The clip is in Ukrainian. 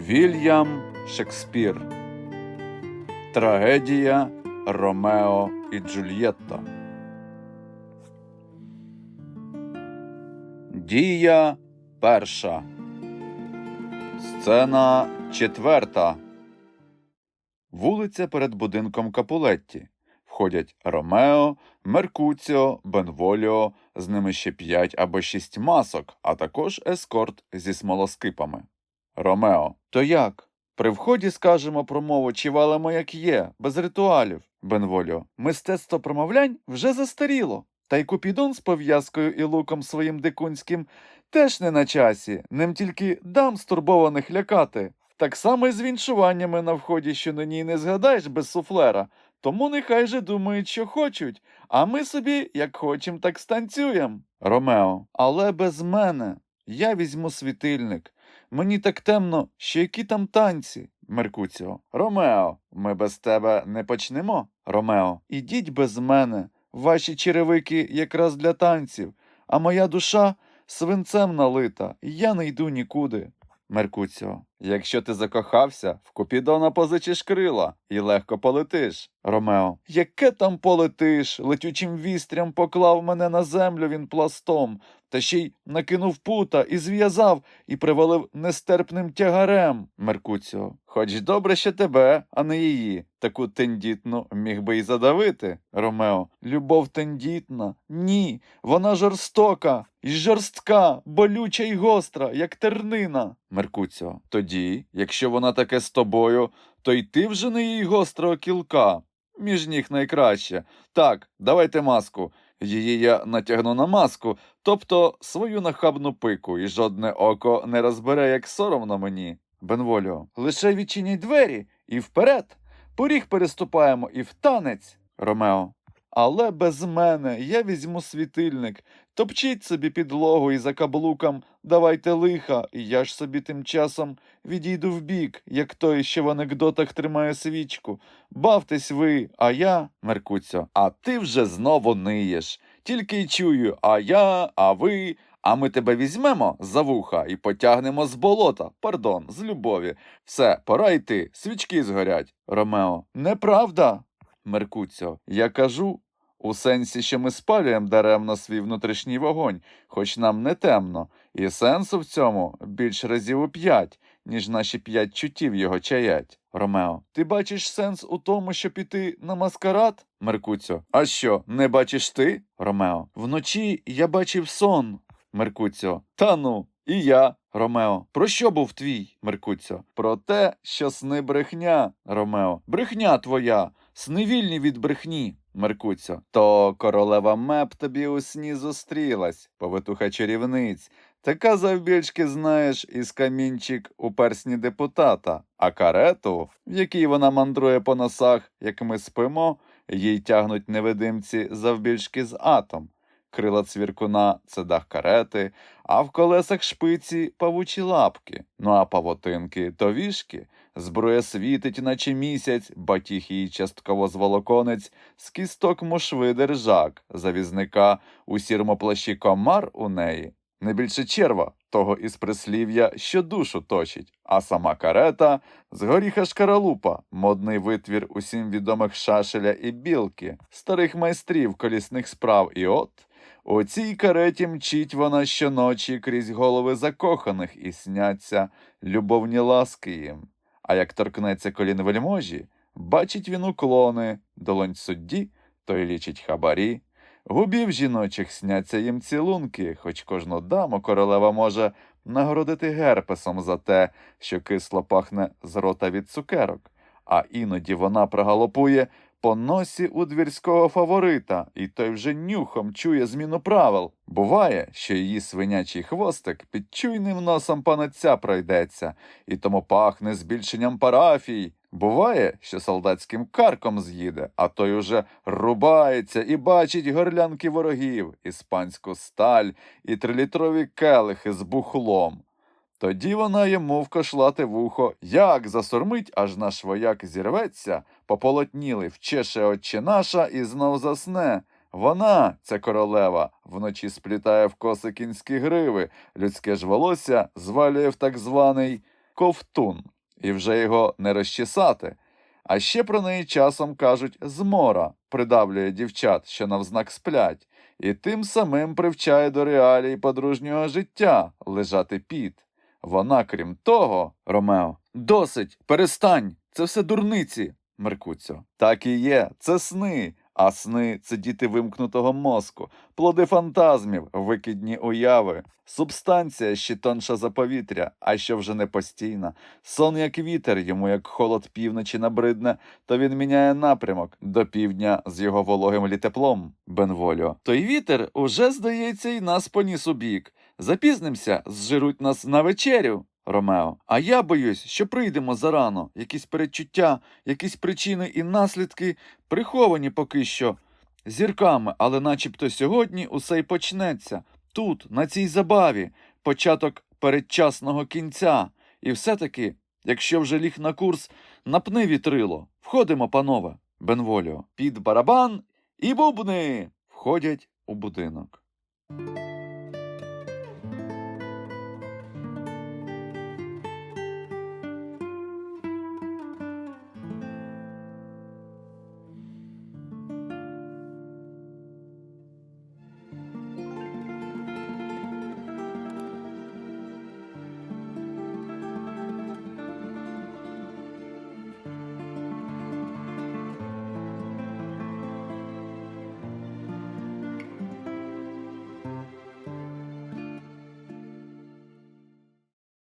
Вільям Шекспір. Трагедія Ромео і Джульєтта. Дія перша. Сцена четверта. Вулиця перед будинком Капулетті. Входять Ромео, Меркуціо, Бенволіо, з ними ще п'ять або шість масок, а також ескорт зі смолоскипами. Ромео. То як? При вході скажемо промову чи валимо як є, без ритуалів. Бенволіо. Мистецтво промовлянь вже застаріло. Та й Купідон з пов'язкою і луком своїм дикунським теж не на часі, ним тільки дам стурбованих лякати. Так само й з віншуваннями на вході, що нині й не згадаєш без суфлера. Тому нехай же думають, що хочуть, а ми собі, як хочем, так станцюєм. Ромео. Але без мене. Я візьму світильник. Мені так темно, що які там танці. Меркуціо. Ромео, ми без тебе не почнемо. Ромео. Ідіть без мене. Ваші черевики якраз для танців, а моя душа свинцем налита, і я не йду нікуди. Меркуціо. Якщо ти закохався, в Купідона позичиш крила і легко полетиш. Ромео. Яке там полетиш? Летючим вістрям поклав мене на землю він пластом, та ще й накинув пута і зв'язав, і привалив нестерпним тягарем. Меркуціо. Хоч добре, що тебе, а не її. Таку тендітну міг би й задавити. Ромео. Любов тендітна. Ні, вона жорстока, і жорстка, болюча й гостра, як тернина. Меркуціо. Тоді, якщо вона таке з тобою, то й ти вже не їй гострого кілка. Між ніг найкраще. Так, давайте маску. Її я натягну на маску, тобто свою нахабну пику, і жодне око не розбере, як соромно мені. Бенволіо. Лише відчиніть двері і вперед. Поріг переступаємо і в танець. Ромео. Але без мене я візьму світильник. Топчіть собі підлогу і за каблуком давайте лиха, і я ж собі тим часом відійду вбік, як той, що в анекдотах тримає свічку. Бавтесь ви, а я, Меркуцьо, а ти вже знову ниєш. Тільки й чую, а я, а ви, а ми тебе візьмемо за вуха і потягнемо з болота, пардон, з любові. Все, пора йти, свічки згорять. Ромео. Неправда. Меркуцьо, я кажу. У сенсі, що ми спалюємо даремно свій внутрішній вогонь, хоч нам не темно, і сенсу в цьому більш разів у п'ять, ніж наші п'ять чуттів його чаять. Ромео, ти бачиш сенс у тому, щоб піти на маскарад? Меркуцьо. А що, не бачиш ти? Ромео. Вночі я бачив сон. Меркуцьо. Та ну, і я. Ромео. Про що був твій? Меркуцьо. Про те, що сни брехня. Ромео. Брехня твоя. Сни вільні від брехні. Меркуцьо. То королева меп тобі у сні зустрілась, повитуха чарівниць. Така завбільшки знаєш із камінчик у персні депутата, а карету, в якій вона мандрує по носах, як ми спимо, їй тягнуть невидимці завбільшки з атом. Крила цвіркуна це дах карети, а в колесах шпиці павучі лапки, ну а павотинки то вішки. Зброя світить, наче місяць, батіг її частково зволоконець, з кісток мошви держак, завізника у сірому плащі комар у неї. Не більше черва, того із прислів'я, що душу точить, а сама карета з горіха шкаралупа, модний витвір усім відомих шашеля і білки, старих майстрів колісних справ, і от. У цій кареті мчить вона щоночі крізь голови закоханих і сняться любовні ласки їм. А як торкнеться колін вельможі, бачить він уклони, долонь судді, той лічить хабарі. Губів жіночих сняться їм цілунки, хоч кожну даму королева може нагородити герпесом за те, що кисло пахне з рота від цукерок, а іноді вона прогалопує по носі у двірського фаворита, і той вже нюхом чує зміну правил. Буває, що її свинячий хвостик під чуйним носом панеця пройдеться, і тому пахне збільшенням парафій. Буває, що солдатським карком з'їде, а той уже рубається і бачить горлянки ворогів, іспанську сталь і трилітрові келихи з бухлом. Тоді вона йому вкошлати вухо, як засурмить, аж наш вояк зірветься, пополотніли, вчеше отче наша і знов засне. Вона, ця королева, вночі сплітає в коси кінські гриви, людське ж волосся звалює в так званий ковтун, і вже його не розчесати. А ще про неї часом кажуть змора, придавлює дівчат, що навзнак сплять, і тим самим привчає до реалій подружнього життя лежати під. Вона, крім того, Ромео, досить, перестань, це все дурниці, Меркуціо. Так і є, це сни, а сни це діти вимкнутого мозку, плоди фантазмів, викидні уяви, субстанція, що тонша за повітря, а що вже не постійна. Сон як вітер, йому як холод півночі набридне, то він міняє напрямок до півдня з його вологим літеплом, Бенволіо. Той вітер уже, здається, і нас поніс у бік. Запізнимося, зжируть нас на вечерю. Ромео, а я боюсь, що прийдемо зарано, якісь передчуття, якісь причини і наслідки приховані поки що зірками, але начебто сьогодні усе й почнеться тут, на цій забаві, початок передчасного кінця. І все-таки, якщо вже ліг на курс, напни вітрило. Входимо, панове. Бенволіо, під барабан і бубни входять у будинок.